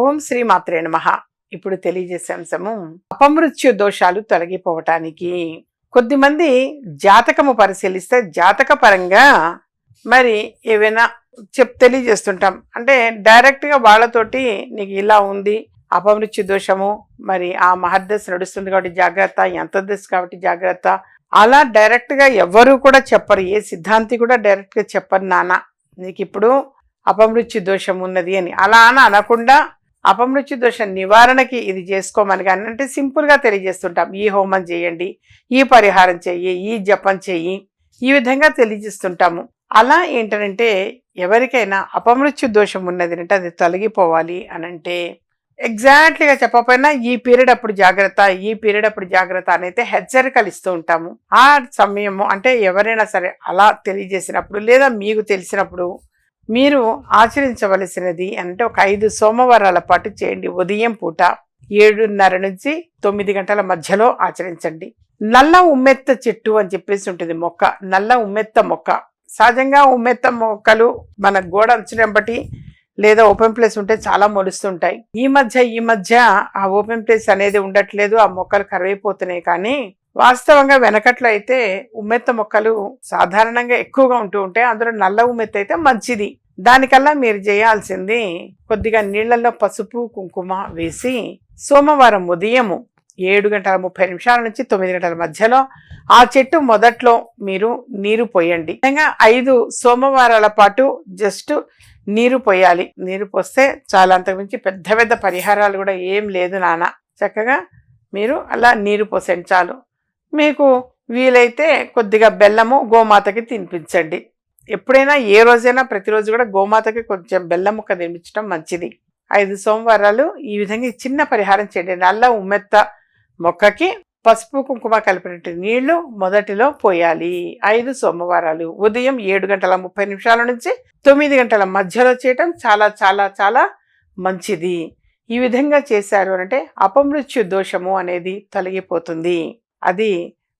ఓం శ్రీ మాత్రే నమ. ఇప్పుడు తెలియజేసే అంశము అపమృత్యు దోషాలు తొలగిపోవటానికి. కొద్దిమంది జాతకము పరిశీలిస్తే జాతక పరంగా మరి ఏవైనా చెప్ తెలియజేస్తుంటాం. అంటే డైరెక్ట్గా వాళ్ళతోటి నీకు ఇలా ఉంది అపమృత్యు దోషము మరి ఆ మహర్దశ నడుస్తుంది కాబట్టి జాగ్రత్త ఎంత దశ కాబట్టి జాగ్రత్త. అలా డైరెక్ట్గా ఎవ్వరూ కూడా చెప్పరు ఏ సిద్ధాంతి కూడా డైరెక్ట్గా చెప్పరు నాన్న. నీకు ఇప్పుడు అపమృత్యు దోషం ఉన్నది అని. అలా అని అనకుండా అపమృత్యు దోష నివారణకి ఇది చేసుకోమని కానీ అంటే సింపుల్గా తెలియజేస్తుంటాం. ఈ హోమం చేయండి ఈ పరిహారం చెయ్యి ఈ జపం చెయ్యి ఈ విధంగా తెలియజేస్తుంటాము. అలా ఏంటంటే ఎవరికైనా అపమృత్యు దోషం ఉన్నది అంటే అది తొలగిపోవాలి అని అంటే ఎగ్జాక్ట్లీగా చెప్పకపోయినా ఈ పీరియడ్ అప్పుడు జాగ్రత్త ఈ పీరియడ్ అప్పుడు జాగ్రత్త అని అయితే హెచ్చరికలు ఇస్తూ ఉంటాము. ఆ సమయము అంటే ఎవరైనా సరే అలా తెలియజేసినప్పుడు లేదా మీకు తెలిసినప్పుడు మీరు ఆచరించవలసినది అంటే ఒక ఐదు సోమవారాల పాటు చేయండి. ఉదయం పూట ఏడున్నర నుంచి తొమ్మిది గంటల మధ్యలో ఆచరించండి. నల్ల ఉమ్మెత్త చెట్టు అని చెప్పేసి ఉంటుంది మొక్క. నల్ల ఉమ్మెత్త మొక్క. సహజంగా ఉమ్మెత్త మొక్కలు మన గోడ అంచునెంబటి లేదా ఓపెన్ ప్లేస్ ఉంటే చాలా మొలుస్తుంటాయి. ఈ మధ్య ఈ మధ్య ఆ ఓపెన్ ప్లేస్ అనేది ఉండట్లేదు. ఆ మొక్కలు కరువైపోతున్నాయి కానీ వాస్తవంగా వెనకట్లో అయితే ఉమ్మెత్త మొక్కలు సాధారణంగా ఎక్కువగా ఉంటూ ఉంటాయి. అందులో నల్ల ఉమ్మెత్త అయితే మంచిది. దానికల్లా మీరు చేయాల్సింది కొద్దిగా నీళ్ళలో పసుపు కుంకుమ వేసి సోమవారం ఉదయము ఏడు గంటల ముప్పై నిమిషాల నుంచి తొమ్మిది గంటల మధ్యలో ఆ చెట్టు మొదట్లో మీరు నీరు పోయండి. విధంగా ఐదు సోమవారాల పాటు జస్ట్ నీరు పోయాలి. నీరు పోస్తే చాలా అంతకుమించి పెద్ద పెద్ద పరిహారాలు కూడా ఏం లేదు నాన్న. చక్కగా మీరు అలా నీరు పోసండి చాలు. మీకు వీలైతే కొద్దిగా బెల్లము గోమాతకి తినిపించండి. ఎప్పుడైనా ఏ రోజైనా ప్రతిరోజు కూడా గోమాతకి కొంచెం బెల్లం ముక్క తినిపించడం మంచిది. ఐదు సోమవారాలు ఈ విధంగా చిన్న పరిహారం చేయండి. నల్ల ఉమ్మెత్త మొక్కకి పసుపు కుంకుమ కలిపినట్టు నీళ్ళు మొదటిలో పోయాలి. ఐదు సోమవారాలు. ఉదయం ఏడు గంటల ముప్పై నిమిషాల నుంచి తొమ్మిది గంటల మధ్యలో చేయటం చాలా చాలా చాలా మంచిది. ఈ విధంగా చేశారు అంటే అపమృత్యు దోషము అనేది తొలగిపోతుంది. అది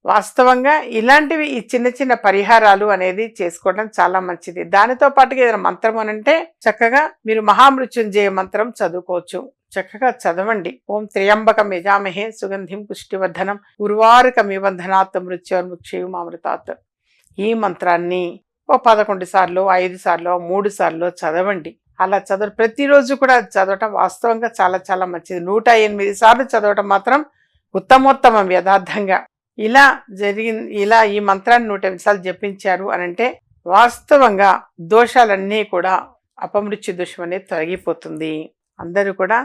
వాస్తవంగా ఇలాంటివి ఈ చిన్న చిన్న పరిహారాలు అనేది చేసుకోవడం చాలా మంచిది. దానితో పాటుగా ఏదైనా మంత్రం అని అంటే చక్కగా మీరు మహామృత్యుంజయ మంత్రం చదువుకోవచ్చు. చక్కగా చదవండి. ఓం త్రయంబకం యజామహే సుగంధిం పుష్టివర్ధనం ఉర్వారుకమిబంధనాత్ మృత్యోర్ముక్షేయమామృతాత్ ఈ మంత్రాన్ని ఓ పదకొండు సార్లు ఐదు సార్లు మూడు సార్లు చదవండి. అలా చదవ ప్రతిరోజు కూడా చదవటం వాస్తవంగా చాలా చాలా మంచిది. నూట ఎనిమిది సార్లు చదవటం మాత్రం ఉత్తమోత్తమం యథార్థంగా. ఇలా జరిగింది ఇలా ఈ మంత్రాన్ని నూట ఎనిమిది జపించారు అని అంటే వాస్తవంగా దోషాలన్నీ కూడా అపమృత్యు దోషం అనేది తొలగిపోతుంది. అందరూ కూడా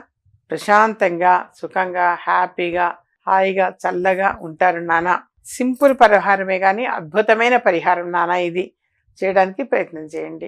ప్రశాంతంగా సుఖంగా హ్యాపీగా హాయిగా చల్లగా ఉంటారు నాన్న. సింపుల్ పరిహారమే కానీ అద్భుతమైన పరిహారం నాన్న ఇది. చేయడానికి ప్రయత్నం చేయండి.